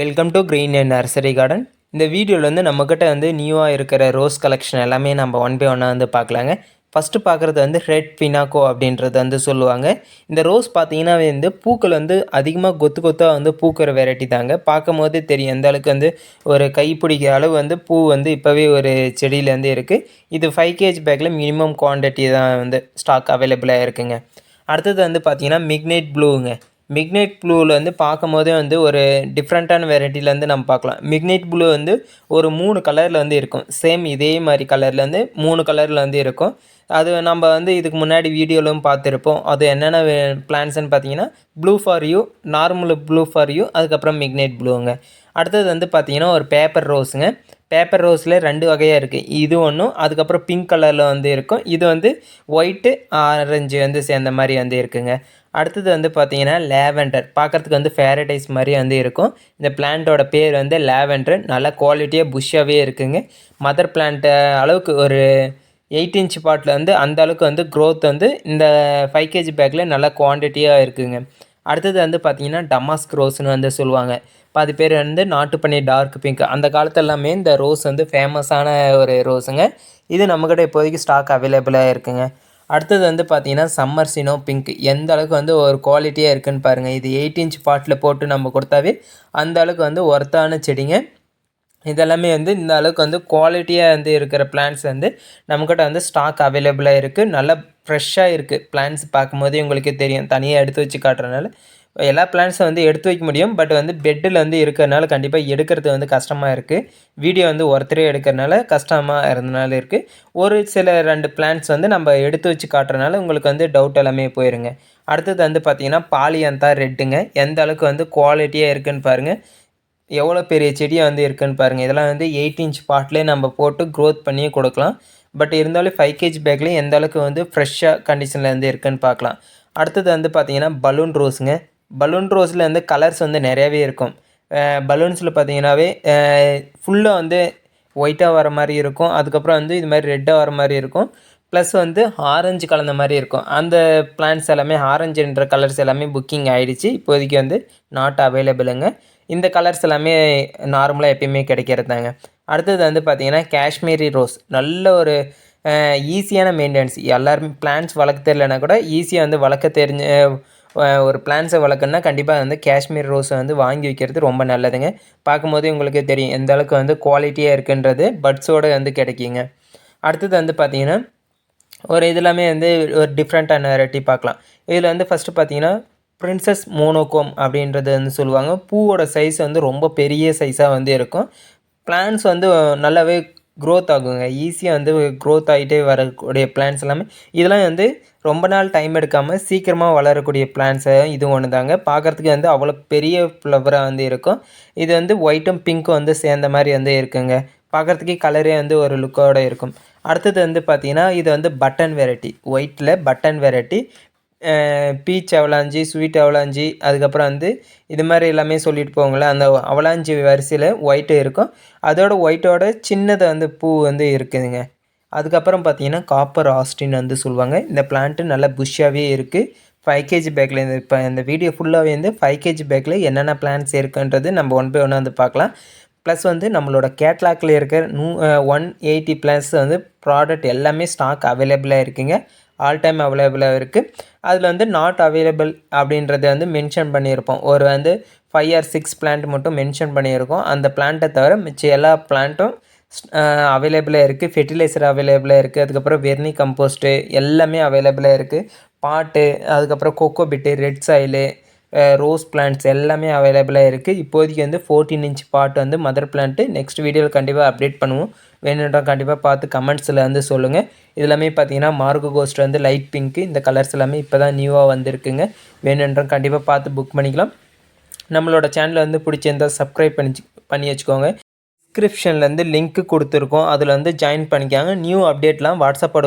Welcome to green and nursery garden இந்த வீடியோவில் வந்து நம்மக்கிட்ட வந்து நியூவாக இருக்கிற ரோஸ் கலெக்ஷன் எல்லாமே நம்ம ஒன் பை ஒன்னாக வந்து பார்க்கலாங்க. ஃபஸ்ட்டு பார்க்குறது வந்து ரெட் பினாக்கோ அப்படின்றது வந்து சொல்லுவாங்க. இந்த ரோஸ் பார்த்தீங்கன்னா வந்து பூக்கள் வந்து அதிகமாக கொத்து கொத்தாக வந்து பூக்கிற வெரைட்டி தாங்க. பார்க்கும் போது தெரியும் எந்த அளவுக்கு வந்து ஒரு கைப்பிடிக்கிற அளவு வந்து பூ வந்து இப்போவே ஒரு செடியிலேருந்து இருக்குது இது ஃபைவ் கேஜி பேக்கில் மினிமம் குவான்டிட்டி தான் வந்து ஸ்டாக் அவைலபிளாக இருக்குங்க. அடுத்தது வந்து பார்த்தீங்கன்னா மிக்னைட் ப்ளூங்க மிக்னைட் ப்ளூவில் வந்து பார்க்கும்போதே வந்து ஒரு டிஃப்ரெண்ட்டான வெரைட்டியில் வந்து நம்ம பார்க்கலாம். மிக்னைட் ப்ளூ வந்து ஒரு மூணு கலரில் வந்து இருக்கும். சேம் இதே மாதிரி கலரில் வந்து மூணு கலரில் வந்து இருக்கும். அது நம்ம வந்து இதுக்கு முன்னாடி வீடியோலும் பார்த்துருப்போம். அது என்னென்ன பிளான்ஸ்னு பார்த்தீங்கன்னா blue for you normal blue for you அதுக்கப்புறம் மிக்னைட் ப்ளூங்க அடுத்தது வந்து பார்த்தீங்கன்னா ஒரு பேப்பர் ரோஸுங்க பேப்பர் ரோஸில் ரெண்டு வகையாக இருக்குது இது ஒன்றும் அதுக்கப்புறம் பிங்க் கலரில் வந்து இருக்கும். இது வந்து ஒயிட்டு ஆரஞ்சு வந்து சேர்ந்த மாதிரி வந்து இருக்குங்க. அடுத்தது வந்து பார்த்தீங்கன்னா லேவெண்டர். பார்க்குறதுக்கு வந்து ஃபேரடைஸ் மாதிரி வந்து இருக்கும். இந்த பிளான்ட்டோட பேர் வந்து லேவெண்டர். நல்லா குவாலிட்டியாக புஷ்ஷாகவே இருக்குங்க. மதர் பிளான்ட் அளவுக்கு ஒரு எயிட் இன்ச் பாட்டில் வந்து அந்த அளவுக்கு வந்து க்ரோத் வந்து இந்த ஃபைவ் கேஜி பேக்கில் நல்லா குவான்டிட்டியாக இருக்குங்க. அடுத்தது வந்து பார்த்திங்கன்னா டமாஸ்க் ரோஸ்னு வந்து சொல்லுவாங்க. பாதி பேர் வந்து நாட்டுப்பண்ணி டார்க் பிங்க் அந்த காலத்து எல்லாமே இந்த ரோஸ் வந்து ஃபேமஸான ஒரு ரோஸுங்க இது நம்மக்கிட்ட இப்போதைக்கு ஸ்டாக் அவைலபிளாக இருக்குங்க. அடுத்தது வந்து பார்த்தீங்கன்னா சம்மர் சினோ பிங்க் எந்த அளவுக்கு வந்து ஒரு குவாலிட்டியாக இருக்குதுன்னு பாருங்கள் இது எயிட் இன்ச் பாட்டில் போட்டு நம்ம கொடுத்தாவே அந்த அளவுக்கு வந்து ஒர்த்தான செடிங்க. இதெல்லாமே வந்து இந்த அளவுக்கு வந்து குவாலிட்டியாக வந்து இருக்கிற பிளான்ஸ் வந்து நம்மக்கிட்ட வந்து ஸ்டாக் அவைலபிளாக இருக்குது நல்லா ஃப்ரெஷ்ஷாக இருக்குது பிளான்ஸ் பார்க்கும்போதே உங்களுக்கே தெரியும். தனியாக எடுத்து வச்சு காட்டுறதுனால எல்லா பிளான்ஸும் வந்து எடுத்து வைக்க முடியும். பட் வந்து பெட்டில் வந்து இருக்கிறனால கண்டிப்பாக எடுக்கிறது வந்து கஷ்டமாக இருக்குது வீடியோ வந்து ஒருத்தரே எடுக்கிறனால கஷ்டமாக இருந்தனால இருக்குது ஒரு சில ரெண்டு பிளான்ஸ் வந்து நம்ம எடுத்து வச்சு காட்டுறதுனால உங்களுக்கு வந்து டவுட் எல்லாமே போயிருங்க. அடுத்தது வந்து பார்த்திங்கன்னா பாலியந்தா ரெட்டுங்க. எந்த அளவுக்கு வந்து குவாலிட்டியாக இருக்குதுன்னு பாருங்கள் எவ்வளோ பெரிய செடியாக வந்து இருக்குதுன்னு பாருங்கள் இதெல்லாம் வந்து எயிட் இன்ச் பாட்லேயே நம்ம போட்டு க்ரோத் பண்ணியே கொடுக்கலாம். பட் இருந்தாலும் ஃபைவ் கேஜி பேக்லேயும் எந்த அளவுக்கு வந்து ஃப்ரெஷ்ஷாக கண்டிஷனில் வந்து இருக்குதுன்னு பார்க்கலாம் அடுத்தது வந்து பார்த்திங்கன்னா பலூன் ரோஸுங்க பலூன் ரோஸில் வந்து கலர்ஸ் வந்து நிறையாவே இருக்கும். பலூன்ஸில் பார்த்தீங்கன்னாவே ஃபுல்லாக வந்து ஒயிட்டாக வர மாதிரி இருக்கும். அதுக்கப்புறம் வந்து இது மாதிரி ரெட்டாக வர மாதிரி இருக்கும். ப்ளஸ் வந்து ஆரஞ்சு கலந்த மாதிரி இருக்கும். அந்த பிளான்ஸ் எல்லாமே ஆரஞ்சுன்ற கலர்ஸ் எல்லாமே புக்கிங் ஆகிடுச்சு இப்போதைக்கு வந்து நாட் அவைலபிளுங்க இந்த கலர்ஸ் எல்லாமே நார்மலாக எப்பயுமே கிடைக்கிறதாங்க அடுத்தது வந்து பார்த்திங்கன்னா காஷ்மீரி ரோஸ். நல்ல ஒரு ஈஸியான மெயின்டெனன்ஸ் எல்லாருமே பிளான்ஸ் வளர்க்க தெரியலனா கூட ஈஸியாக வந்து வளர்க்க தெரிஞ்ச ஒரு பிளான்ஸை வளர்க்கணுன்னா கண்டிப்பாக வந்து காஷ்மீர் ரோஸை வந்து வாங்கி வைக்கிறது ரொம்ப நல்லதுங்க. பார்க்கும்போதே உங்களுக்கு தெரியும் எந்த அளவுக்கு வந்து குவாலிட்டியாக இருக்குன்றது பட்ஸோடு வந்து கிடைக்குங்க. அடுத்தது வந்து பார்த்திங்கன்னா ஒரு இதெல்லாமே வந்து ஒரு டிஃப்ரெண்ட்டான வெரைட்டி பார்க்கலாம். இதில் வந்து ஃபஸ்ட்டு பார்த்தீங்கன்னா பிரின்சஸ் மோனோகோம் அப்படின்றது வந்து சொல்லுவாங்க. பூவோட சைஸ் வந்து ரொம்ப பெரிய சைஸாக வந்து இருக்கும். பிளான்ஸ் வந்து நல்லாவே க்ரோத் ஆகுங்க. ஈஸியாக வந்து க்ரோத் ஆகிட்டே வரக்கூடிய பிளான்ஸ் எல்லாமே இதெல்லாம் வந்து ரொம்ப நாள் டைம் எடுக்காமல் சீக்கிரமாக வளரக்கூடிய பிளான்ஸை இது ஒன்று தாங்க பார்க்குறதுக்கு வந்து அவ்வளோ பெரிய ஃப்ளவராக வந்து இருக்கும். இது வந்து ஒயிட்டும் பிங்க்கும் வந்து சேர்ந்த மாதிரி வந்து இருக்குங்க. பார்க்குறதுக்கே கலரே வந்து ஒரு லுக்கோடு இருக்கும். அடுத்தது வந்து பார்த்திங்கன்னா இது வந்து பட்டன் வெரைட்டி ஒயிட்டில் button variety peach avalanche sweet avalanche அதுக்கப்புறம் வந்து இது மாதிரி எல்லாமே சொல்லிட்டு போங்களேன். அந்த அவலாஞ்சி வரிசையில் ஒயிட்டு இருக்கும். அதோட ஒயிட்டோட சின்னதை வந்து பூ வந்து இருக்குதுங்க. அதுக்கப்புறம் பார்த்தீங்கன்னா காப்பர் ஆஸ்டின் வந்து சொல்லுவாங்க. இந்த பிளான்ட்டு நல்லா புஷ்ஷாகவே இருக்குது ஃபைவ் கேஜி பேக்கில் இந்த இப்போ இந்த வீடியோ ஃபுல்லாகவே வந்து ஃபைவ் கேஜி பேக்கில் என்னென்ன பிளான்ஸ் இருக்குன்றது நம்ம ஒன் பை ஒன்று வந்து பார்க்கலாம். ப்ளஸ் வந்து நம்மளோட கேட்லாக்கில் இருக்கிற நூ ஒன் எயிட்டி ப்ளஸ் வந்து ப்ராடக்ட் எல்லாமே ஸ்டாக் அவைலபிளாக இருக்குங்க. ஆல் டைம் அவைலபிளாக இருக்குது அதில் வந்து நாட் அவைலபிள் அப்படின்றத வந்து மென்ஷன் பண்ணியிருப்போம். ஒரு வந்து ஃபைவ் ஆர் சிக்ஸ் பிளான்ட் மட்டும் மென்ஷன் பண்ணியிருக்கோம். அந்த பிளான்ட்டை தவிர மிச்சம் எல்லா பிளான்ட்டும் அவைலபிளாக இருக்குது ஃபெர்டிலைசர் அவைலபிளாக இருக்குது அதுக்கப்புறம் வெர்னி கம்போஸ்ட்டு எல்லாமே அவைலபிளாக இருக்குது பாட்டு அதுக்கப்புறம் cocopeat red soil rose plants எல்லாமே அவைலபிளாக இருக்குது இப்போதைக்கு வந்து ஃபோர்டீன் இன்ச் பாட் வந்து மதர் பிளான்ட்டு நெக்ஸ்ட் வீடியோவில் கண்டிப்பாக அப்டேட் பண்ணுவோம். வேணுன்றா கண்டிப்பாக பார்த்து கமெண்ட்ஸில் வந்து சொல்லுங்கள் இது எல்லாமே பார்த்தீங்கன்னா மார்க் கோஸ்ட் வந்து லைட் பிங்க்கு இந்த கலர்ஸ் எல்லாமே இப்போ தான் நியூவாக வந்திருக்குங்க. வேணுன்றா கண்டிப்பாக பார்த்து புக் பண்ணிக்கலாம். நம்மளோட சேனலை வந்து பிடிச்சிருந்தால் சப்ஸ்கிரைப் பண்ணி பண்ணி வச்சுக்கோங்க. டிஸ்கிரிப்ஷன்லேருந்து லிங்க்கு கொடுத்துருக்கோம். அதில் வந்து ஜாயின் பண்ணிக்காங்க. நியூ அப்டேட்லாம் வாட்ஸ்அப்போட